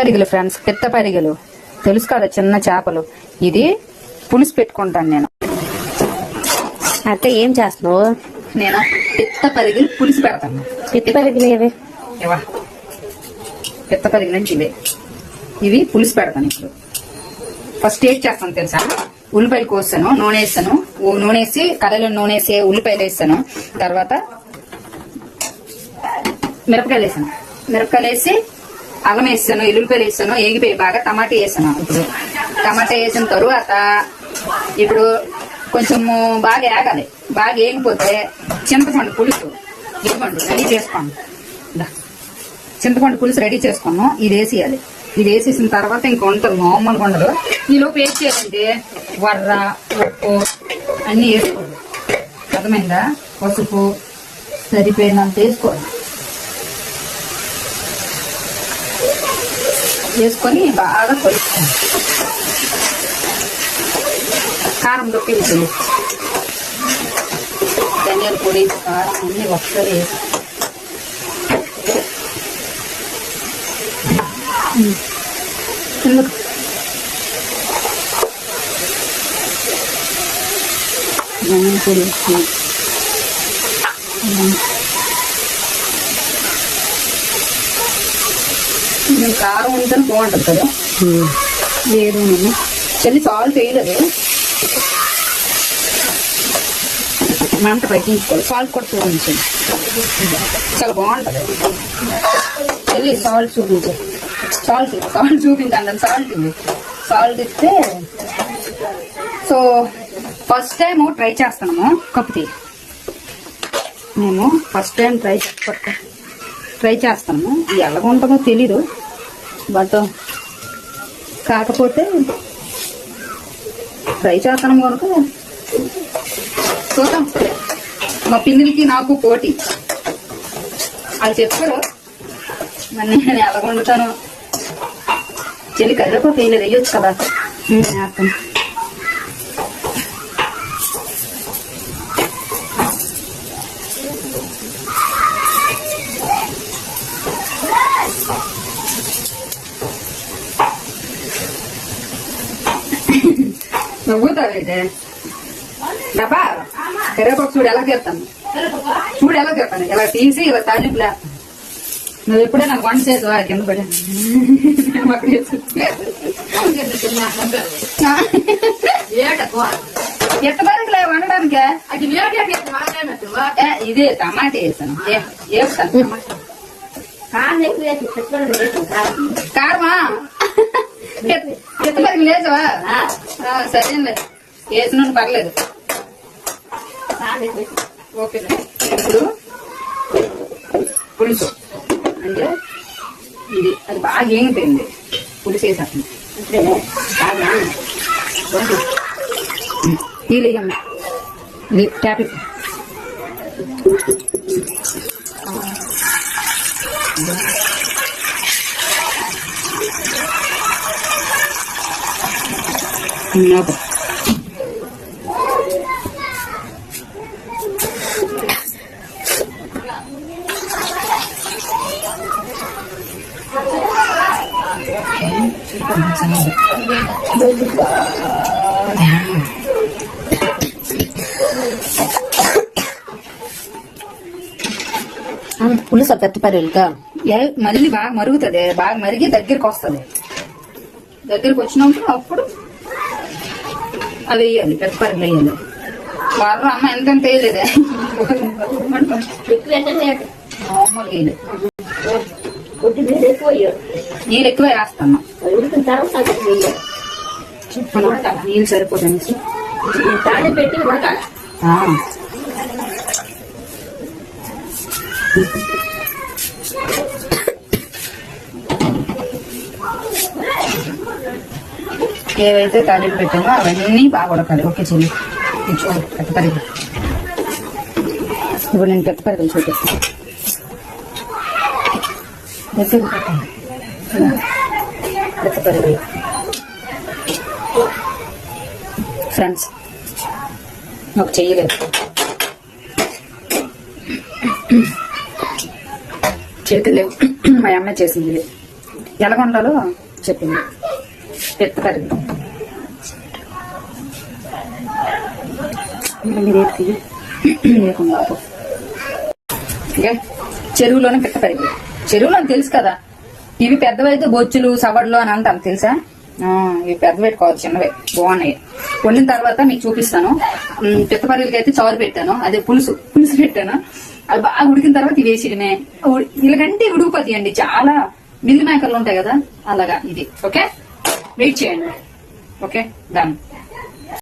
పరిగెలు friends పిత్త పరిగెలు. తెలుసు కదా చిన్న చేపలు. ఇది పులుసు పెట్టుకుంటాను నేను. అత్త ఏం చేస్తున్నావు? నేను పిత్త పరిగెలు పులుసు పెడతాను. పిత్తి పరిగిలు ఏవి? ఇవా పిత్త పరిగెలు నుంచి ఇవే. ఇవి పులుసు పెడతాను ఇప్పుడు. ఫస్ట్ ఏం చేస్తాను తెలుసా? ఉల్లిపాయలు కోస్తాను నూనె వేస్తాను. నూనె వేసి కడాయిలో నూనె వేసి ఉల్లిపాయలు వేస్తాను. తర్వాత మిరపకాయలు వేసాను మిరపకాయలు వేసి అల్లం వేస్తాను ఎల్లుల్లిపాయలు వేస్తాను ఏగిపోయి బాగా టమాటా వేసాను ఇప్పుడు? టమాటా వేసిన తరువాత ఇప్పుడు కొంచెం బాగా ఏగాలి. బాగా ఏగిపోతే చింతపండు పులుసు ఇవ్వండి రెడీ చేసుకోండి. చింతపండు పులుసు రెడీ చేసుకున్నాం ఇది వేసేయాలి. ఇది వేసేసిన తర్వాత ఇంక ఉంటుంది మామూలుగా ఉండదు ఈలోపు ఏం చేయాలంటే వర్ర ఉప్పు అన్నీ వేసుకోవాలి. అర్థమైందా? పసుపు సరిపోయినంత వేసుకోవాలి. వేసుకొని బాగా కొలుసుకోండి కారం దొక్కించండి ధనియాల పొడి కారం అన్ని ఒకసారి వేసి ఎందుకు ధనియాల పొడి కొంచెం కారం ఉంటే బాగుంటుంది కదా. లేదు నేను. చెల్లి సాల్ట్ వేయలేదు మంట పట్టించుకోవాలి. సాల్ట్ కూడా చూపించండి. చాలా బాగుంటుంది. చెల్లి సాల్ట్ చూపించు సాల్ట్ సాల్ట్ చూపించండి. సాల్ట్ సాల్ట్ ఇస్తే సో ఫస్ట్ టైం ట్రై చేస్తున్నాము. టీ మేము ఫస్ట్ టైం ట్రై ట్రై చేస్తాము ఎలాగ ఉంటుందో తెలీదు. బట్ కాకపోతే ట్రై చేస్తాను కనుక చూద్దాం. మా పిన్నులకి నాకు పోటీ. వాళ్ళు చెప్పారు. మరి నేను ఎలా వండుతాను. చెల్లి కరివేపాకు వేయలేదు వేయొచ్చు కదా. వేస్తాను. నవ్వుతావైతే డబ్బా? కరివేపాకు చూడు ఎలా తీస్తాను చూడు ఎలా తీస్తాను ఇలా తీసి ఇలా తాలింపు లేస్తాను నువ్వు ఎప్పుడే నాకు వంట చేసావా కింద పడి. ఎట్ట బరుకులే వండడానికే? ఏ, ఇదే టమాటా వేసాను. వేస్తాను. కారమా? ఎత్త బరుకు లేచవా? ఆ, సరేలే. వేసిన పర్లేదు. ఓకే. ఇప్పుడు పులుసు. అంటే ఇది అది బాగా ఏంగిపోయింది. పులుసు వేసేస్తుంది తీలేయమ్మ ఇది ట్యాప్. ఇప్పు. ఓకే పులుసు పిత్త పరిగిలుగా ఏ- మళ్ళీ బాగా మరుగుతుంది బాగా మరిగి దగ్గరికి వస్తుంది దగ్గరికి వచ్చినాక అప్పుడు అవి వేయాలి పెద్దపరిలు వేయాలి వాళ్ళు అమ్మ ఎంత వేయలేదే మామూలుగా వేయలేదు. నీళ్ళు ఎక్కువ వేస్తాను నీళ్ళు సరిపోతుంది పెట్టి ఉడకాలి? ఏవైతే తాలింపు పెట్టామో అవన్నీ బాగా ఉడకాలి. ఓకే చెల్లి. చూడు పెద్దపరిగి ఇప్పుడు నేను పెద్దపరిగలు చూపిస్తాను. దగ్గర పెద్దపరిగి ఫ్రెండ్స్ నాకు చెయ్యలేదు. చేతులు లేవు. మా అమ్మ చేసింది. ఎలా ఉండాలో చెప్పింది. పెడతారు చెరువులోనే పిట్ట చెరువులో తెలుసు కదా. ఇవి పెద్దవైతే బొచ్చులు సవడ్లు అని అంటాం తెలుసా? ఇవి పెద్ద పెట్టుకోవాలి చిన్నవి. బాగున్నాయి. వండిన తర్వాత మీకు చూపిస్తాను. ఉమ్, అయితే చారు పెట్టాను. అదే పులుసు. పులుసు పెట్టాను. అది బాగా ఉడికిన తర్వాత ఇవి వేసిడమే ఇలాగంటే ఉడికిపోతాయండి. అండి చాలా మిల్లి మేకలు ఉంటాయి కదా. అలాగా ఇది. Okay? wait channel. Okay, done.